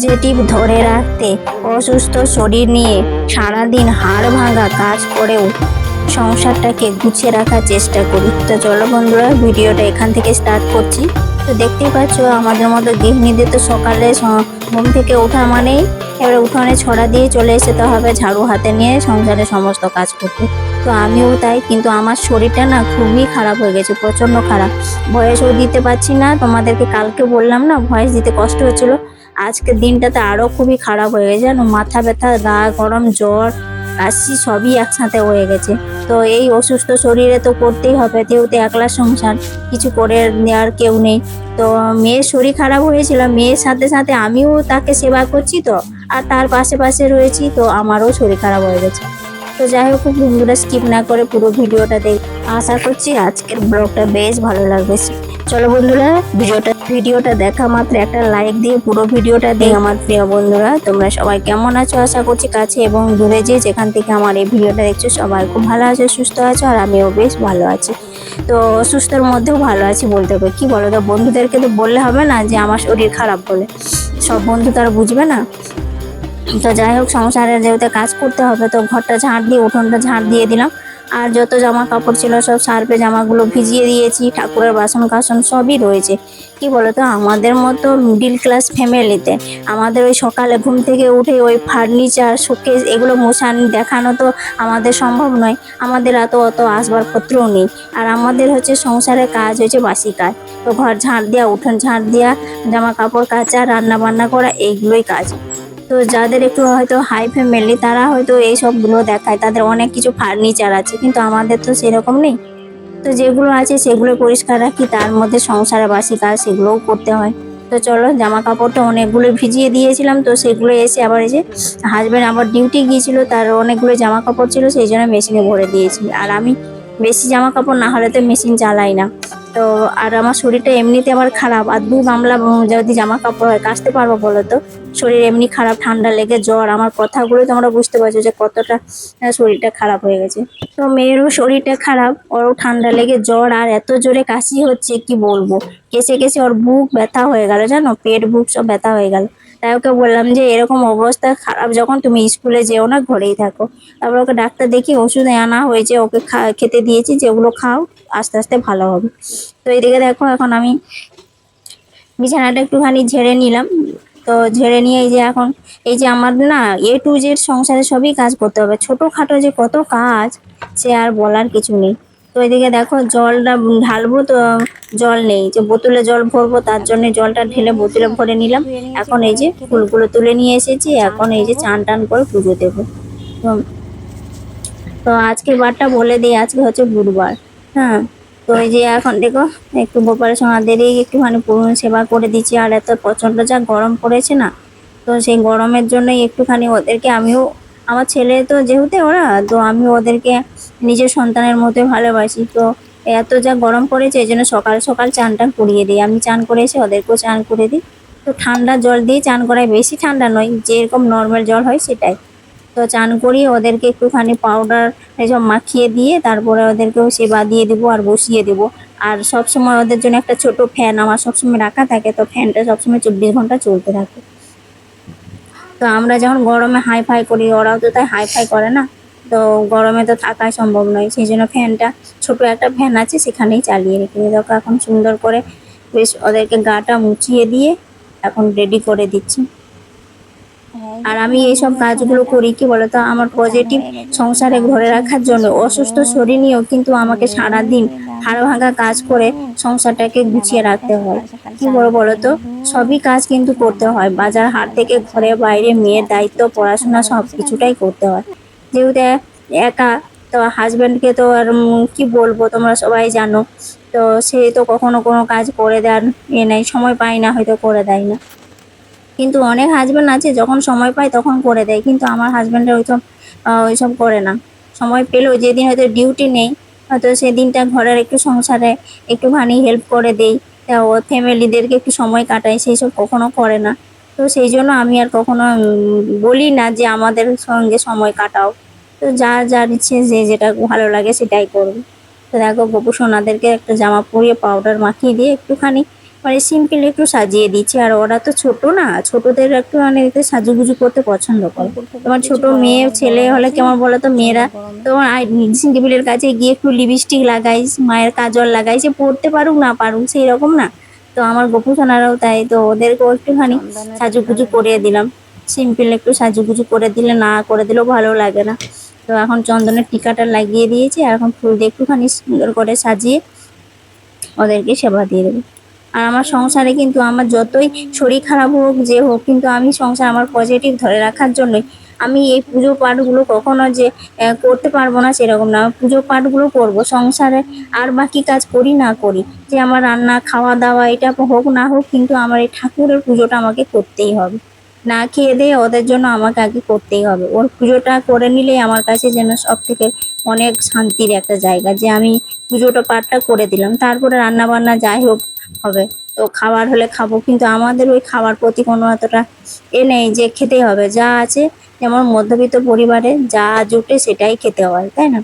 Positive ধরে রাখতে অসুস্থ শরীর নিয়ে সারাদিন হাড় ভাঙা কাজ করেও সংসারটাকে গুছিয়ে রাখার চেষ্টা করি। তো চলো বন্ধুরা, ভিডিওটা এখান থেকে স্টার্ট করছি। তো দেখতেই পাচ্ছ, আমাদের মতো গৃহিণীদের তো সকালে ঘুম থেকে ওঠা মানেই এবারে উঠোনে ছড়া দিয়ে চলে যেতে হবে ঝাড়ু হাতে নিয়ে সংসারে সমস্ত কাজ করতে। তো আমিও তাই, কিন্তু আমার শরীরটা না খুবই খারাপ হয়ে গেছে, প্রচণ্ড খারাপ। ভয়েসও দিতে পারছি না, তোমাদেরকে কালকে বললাম না, ভয়েস দিতে কষ্ট হচ্ছিল। আজকের দিনটাতে আরও খুবই খারাপ হয়ে গেছে, জানো, মাথা ব্যথা, গা গরম, জ্বর, কাশি সবই একসাথে হয়ে গেছে। তো এই অসুস্থ শরীরে তো করতেই হবে, যেহেতু একলা সংসার, কিছু করে নেওয়ার কেউ নেই। তো মেয়ের শরীর খারাপ হয়েছিল, মেয়ের সাথে সাথে আমিও তাকে সেবা করছি তো, আর তার পাশে পাশে রয়েছি, তো আমারও শরীর খারাপ হয়ে গেছে। তো যাই হোক, বন্ধুরা স্কিপ না করে পুরো ভিডিওটা দেখ। আশা করছি আজকের ব্লগটা বেশ ভালো লাগবে। চলো বন্ধুরা, ভিডিওটা ভিডিওটা দেখা মাত্র একটা লাইক দিয়ে পুরো ভিডিওটা দেখ আমার প্রিয় বন্ধুরা। তোমরা সবাই কেমন আছো? আশা করছি কাছে এবং দূরে যে যেখান থেকে আমার এই ভিডিওটা দেখছ, সবাই খুব ভালো আছো, সুস্থ আছো, আর আমিও বেশ ভালো আছি। তো সুস্থর মধ্যেও ভালো আছি বলতে হবে। কি বলো তো? বন্ধুদেরকে তো বললে হবে না যে, আমার শরীর খারাপ বলে। সব বন্ধু তারা বুঝবে না। তো যাই হোক, সংসারে যেহেতু কাজ করতে হবে, তো ঘরটা ঝাঁট দিয়ে, উঠোনটা ঝাঁট দিয়ে দিলাম। আর যত জামা কাপড় ছিল, সব সার্ফে জামাগুলো ভিজিয়ে দিয়েছি, ঠাকুরের বাসন কাসন সবই রয়েছে। কি বলতো, আমাদের মতো মিডিল ক্লাস ফ্যামিলিতে আমাদের ওই সকালে ঘুম থেকে উঠে ওই ফার্নিচার শোকেস এগুলো মোশান দেখানো তো আমাদের সম্ভব নয়। আমাদের এত অত আসবাবপত্রও নেই। আর আমাদের হচ্ছে সংসারের কাজ হচ্ছে বাসি কাজ। তো ঘর ঝাঁট দেওয়া উঠোন ঝাঁট দেওয়া জামা কাপড় কাচা রান্না বান্না করা এইগুলোই কাজ। তো যাদের একটু হয়তো হাই ফ্যামিলি তারা হয়তো এই সবগুলো দেখায়। তাদের অনেক কিছু ফার্নিচার আছে, কিন্তু আমাদের তো সেরকম নেই। তো যেগুলো আছে সেগুলো পরিষ্কার রাখি, তার মধ্যে সংসারে বাসি কাজ সেগুলোও করতে হয়। তো চলো জামা কাপড়টা অনেকগুলো ভিজিয়ে দিয়েছিলাম, তো সেগুলো এসে আবার যে হাজব্যান্ড আবার ডিউটি গিয়েছিল, তার অনেকগুলো জামা কাপড় ছিল, সেই জন্য মেশিনে ভরে দিয়েছি। আর আমি বেশি জামা কাপড় না হলে তো মেশিন চালাই না। তো আর আমার শরীরটা এমনিতে আবার খারাপ, আর দু গামলা যদি জামা কাপড় হয়, কাচতে পারব বলো তো? শরীর এমনি খারাপ, ঠান্ডা লেগে জ্বর, আমার কথাগুলো তোমরা বুঝতে পারছ যে কতটা শরীরটা খারাপ হয়ে গেছে। তো মেয়েরও শরীরটা খারাপ, ওরও ঠান্ডা লেগে জ্বর, আর এত জোরে কাশি হচ্ছে, কি বলব? কেসে কেসে ওর বুক ব্যথা হয়ে গেল, জানো? পেট, বুক সব ব্যথা হয়ে গেল। তাই ওকে বললাম যে, এরকম অবস্থা খারাপ যখন তুমি স্কুলে যেও না, ঘরেই থাকো। তারপর ওকে ডাক্তার দেখিয়ে ওষুধ আনা হয়েছে, ওকে খেতে দিয়েছি, যেগুলো খাও, আস্তে আস্তে ভালো হবে। তো এদিকে দেখো, এখন আমি বিছানাটা একটুখানি ঝেড়ে নিলাম। তো ঝেড়ে নিয়ে এই যে এখন, এই যে আমার না এ টু জেড সংসারে সবই কাজ করতে হবে। ছোটোখাটো যে কত কাজ, সে আর বলার কিছু নেই। তো এদিকে দেখো জলটা ঢালবো তো, জল নেই। যে বোতলে জল ভরবো, তার জন্য জলটা ঢেলে বোতলে ভরে নিলাম। এখন এই যে ফুলগুলো তুলে নিয়ে এসেছি, এখন এই যে চান টান করে পুজো দেবো। তো আজকের বারটা বলে দিই, আজকে হচ্ছে বুধবার। হ্যাঁ? তো এই যে এখন দেখো, একটু গোপালের সঙ্গে একটুখানি পুরনো সেবা করে দিচ্ছি। আর এত প্রচণ্ড যা গরম পড়েছে না, তো সেই গরমের জন্যই একটুখানি ওদেরকে আমিও, আমার ছেলে তো যেহেতু ওরা, তো আমি ওদেরকে নিজের সন্তানের মতোই ভালোবাসি। তো এত যা গরম পড়েছে, এই জন্য সকাল সকাল চান টান করিয়ে দিই। আমি চান করে এসে ওদেরকেও চান করে দিই। তো ঠান্ডা জল দিয়ে চান করায় বেশি ঠান্ডা নয়, যেরকম নর্মাল জল হয় সেটাই। তো চান করিয়ে ওদেরকে একটুখানি পাউডার এসব মাখিয়ে দিয়ে তারপরে ওদেরকেও সেবা দিয়ে দেবো আর বসিয়ে দেবো। আর সব সময় ওদের জন্য একটা ছোট ফ্যান আমার সবসময় রাখা থাকে, তো ফ্যানটা সবসময় চব্বিশ ঘণ্টা চলতে থাকে। তো আমরা যখন গরমে হাই ফাই করি, ওরাও তো তাই হাই ফাই করে না, তো গরমে তো থাকাই সম্ভব নয়। সেই জন্য ফ্যানটা ছোট একটা ফ্যান আছে, সেখানেই চালিয়ে রেখে দেখো এখন সুন্দর করে বেশ ওদেরকে গাটা মুছিয়ে দিয়ে এখন রেডি করে দিচ্ছি। আর আমি এইসব কাজগুলো করি, কি বলতো, আমার পজিটিভ সংসারে ধরে রাখার জন্য। অসুস্থ শরীর নিয়েও কিন্তু আমাকে সারাদিন হাড় ভাঙা কাজ করে সংসারটাকে গুছিয়ে রাখতে হয়। কি বলো বলো তো সবই কাজ কিন্তু করতে হয়। বাজার হাট থেকে ঘরে বাইরে মেয়ের দায়িত্ব, পড়াশোনা সব কিছুটাই করতে হয়। যেহেতু একা, তো হাজব্যান্ডকে তো আর কি বলব, তোমরা সবাই জানো। তো সে তো কখনো কোনো কাজ করে দেন এ নাই, সময় পায় না, হয়তো করে দেয় না। কিন্তু অনেক হাজব্যান্ড আছে, যখন সময় পায় তখন করে দেয়, কিন্তু আমার হাজব্যান্ডের ওইসব ওইসব করে না। সময় পেলেও যেদিন হয়তো ডিউটি নেই, হয়তো সেদিনটা ঘরের একটু সংসারে একটুখানি হেল্প করে দেই ও ফ্যামিলিদেরকে একটু সময় কাটায়, সেই সব কখনো করে না। তো সেই জন্য আমি আর কখনো বলি না যে আমাদের সঙ্গে সময় কাটাও। তো যা যার ইচ্ছে যে যেটা ভালো লাগে সেটাই করবে তো দেখো, গোপু সোনাদেরকে একটা জামা পরিয়ে পাউডার মাখিয়ে দিয়ে একটুখানি মানে সিম্পল একটু সাজিয়ে দিচ্ছি। আর ওরা তো ছোট না ছোটদের একটু মানে এতে সাজুগুজু করতে পছন্দ করে। তোমার ছোট মেয়ে ছেলে হলে কেমন বলো তো মেয়েরা তোমার ড্রেসিং টেবিলের কাছে গিয়ে একটু লিপস্টিক লাগাইস মায়ের কাজল লাগাই সে পড়তে পারুক না পারুক সেই রকম না। তো আমার গোপু সোনারাও তাই তো ওদেরকেও একটুখানি সাজুগুজু করে দিলাম। সিম্পল একটু সাজুগুজু করে দিলে না করে দিলেও ভালো লাগে না। তো এখন চন্দনের টিকাটা লাগিয়ে দিয়েছি আর এখন ফুল দিয়ে একটুখানি সুন্দর করে সাজিয়ে ওদেরকে সেবা দিয়ে দেবো। আর আমার সংসারে কিন্তু আমার যতই শরীর খারাপ হোক, যে হোক, কিন্তু আমি সংসার আমার পজিটিভ ধরে রাখার জন্যই। আমি এই পুজো পাঠগুলো কখনো যে করতে পারব না সেরকম না। পুজো পাঠগুলো করব, সংসারে আর বাকি কাজ করি না করি। যে আমার রান্না খাওয়া দাওয়া এটা হোক না হোক, কিন্তু আমার এই ঠাকুরের পুজোটা আমাকে করতেই হবে। না খেয়ে দিয়ে ওদের জন্য আমাকে আগে করতেই হবে। ওর পুজোটা করে নিলেই আমার কাছে যেন সব থেকে অনেক শান্তির একটা জায়গা, যে আমি পুজোটা পাঠটা করে দিলাম। তারপরে রান্না বান্না যাই হোক হবে। তো খাবার হলে খাব, কিন্তু আমাদের ওই খাবার প্রতি কোনো এতটা এ নেই যে খেতেই হবে। যা আছে, যেমন মধ্যবিত্ত পরিবারে যা জুটে সেটাই খেতে হয়, তাই না?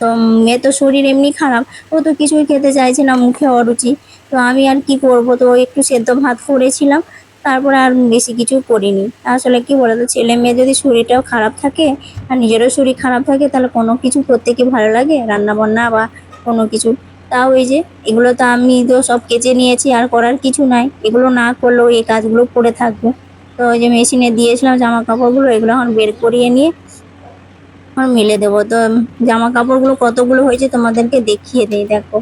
তো মেয়ে তো শরীর এমনি খারাপ, ও তো কিছুই খেতে চাইছে না, মুখে অরুচি। তো আমি আর কি করব? তো একটু সেদ্ধ ভাত করেছিলাম, তারপরে আর বেশি কিছু করিনি। আসলে কি বলে তো ছেলে মেয়ে যদি শরীরটাও খারাপ থাকে, আর নিজেরও শরীর খারাপ থাকে, তাহলে কোনো কিছু করতে কি ভালো লাগে? রান্না বান্না বা কোনো কিছু? তাও এই যে, এগুলো তো আমি তো সব কেচে নিয়েছি, আর করার কিছু নাই। এগুলো না করলেও এই কাজগুলো করে থাকব। তো ওই যে মেশিনে দিয়েছিলাম জামা কাপড়গুলো এগুলো এখন বের করিয়ে নিয়ে এখন মেলে দেবো। তো জামা কাপড়গুলো কতগুলো হয়েছে তোমাদেরকে দেখিয়ে দিই, দেখো।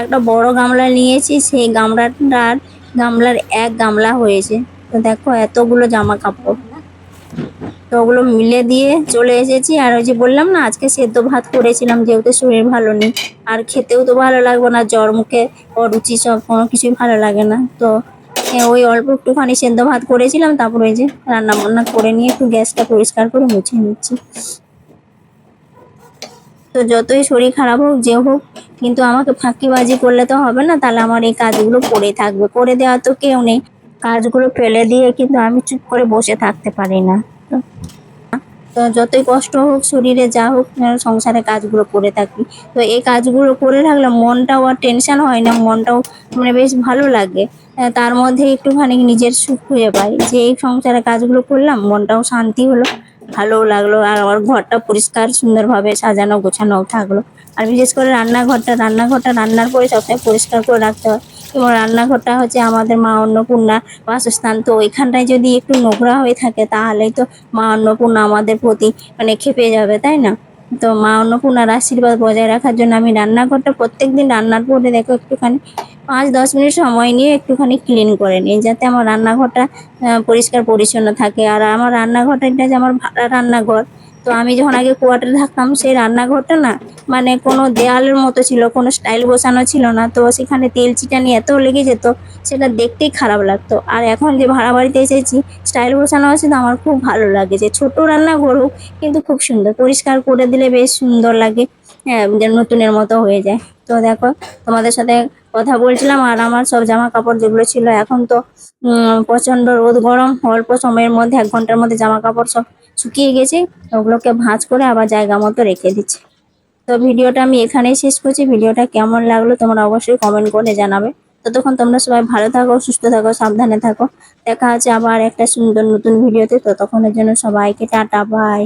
একটা বড় গামলা নিয়েছি, সেই গামলাটার, গামলার এক গামলা হয়েছে। তো দেখো এতগুলো জামা কাপড় তো ওগুলো মিলে দিয়ে চলে এসেছি। আর ওই যে বললাম না, আজকে সেদ্ধ ভাত করেছিলাম, যেহেতু শরীর ভালো নেই। আর খেতেও তো ভালো লাগবে না, জ্বর মুখে অরুচি সব কোনো কিছুই ভালো লাগে না। তো ওই অল্প একটুখানি সেদ্ধ ভাত করেছিলাম, তারপর ওই যে রান্না বান্না করে নিয়ে একটু গ্যাসটা পরিষ্কার করে মুছে নিচ্ছি। তো যতই শরীর খারাপ হোক, যে হোক, কিন্তু আমাকে ফাঁকিবাজি করলে তো হবে না, তাহলে আমার এই কাজগুলো পড়ে থাকবে। করে দেওয়া তো কেউ নেই, কাজগুলো ফেলে দিয়ে কিন্তু আমি চুপ করে বসে থাকতে পারি না। তো যতই কষ্ট হোক, শরীরে যা হোক সংসারে কাজগুলো করে থাকি। তো এই কাজগুলো করে থাকলে মনটাও আর টেনশন হয় না, মনটাও মানে বেশ ভালো লাগে। তার মধ্যে একটুখানি নিজের সুখ খুঁজে পাই। যে এই সংসারে কাজগুলো করলাম, মনটাও শান্তি হলো, ভালোও লাগল, আর আমার ঘরটা পরিষ্কার, সুন্দরভাবে সাজানো গোছানো থাকল। আর বিশেষ করে রান্নাঘরটা রান্নাঘরটা রান্নার পরে সবসময় পরিষ্কার করে রাখতে হয়। এবং রান্নাঘরটা হচ্ছে আমাদের মা অন্নপূর্ণা বাসস্থান। তো ওইখানটায় যদি একটু নোংরা হয়ে থাকে, তাহলেই তো মা অন্নপূর্ণা আমাদের প্রতি মানে খেপে যাবে, তাই না? তো মা অন্নপূর্ণার আশীর্বাদ বজায় রাখার জন্য আমি রান্নাঘরটা প্রত্যেকদিন রান্নার পরে দেখো একটুখানি পাঁচ দশ মিনিট সময় নিয়ে একটুখানি ক্লিন করে নিই, যাতে আমার রান্নাঘরটা পরিষ্কার পরিচ্ছন্ন থাকে। আর আমার রান্নাঘরটা এটা যে আমার ভাড়া রান্নাঘর, তো আমি যখন আগে কোয়ার্টারে থাকতাম, সেই রান্নাঘরটা না মানে কোনো দেয়ালের মতো ছিল, কোনো স্টাইল বসানো ছিল না, তো সেখানে তেল চিটানি এত লেগে যেত, সেটা দেখতেই খারাপ লাগতো। আর এখন যে ভাড়া বাড়িতে এসেছি স্টাইল বসানো আছে, তো আমার খুব ভালো লাগে। যে ছোট রান্নাঘর হোক, কিন্তু খুব সুন্দর, পরিষ্কার করে দিলে বেশ সুন্দর লাগে হ্যাঁ নতুনের মতো হয়ে যায়। তো দেখো, তোমাদের সাথে কথা বলছিলাম আর আমার সব জামা কাপড় যেগুলো ছিল এখন তো প্রচণ্ড রোদ, গরম, অল্প সময়ের মধ্যে, এক ঘণ্টার মধ্যে জামা কাপড় সব শুকিয়ে গেছে, ওগুলোকে ভাঁজ করে আবার জায়গা মতো রেখে দিচ্ছি। তো ভিডিওটা আমি এখানেই শেষ করছি। ভিডিওটা কেমন লাগল তোমরা অবশ্যই কমেন্ট করে জানাবে। ততক্ষণ তোমরা সবাই ভালো থাকো, সুস্থ থাকো, সাবধানে থাকো। দেখা আছে আবার একটা সুন্দর নতুন ভিডিওতে। ততক্ষণের জন্য সবাইকে টাটা বাই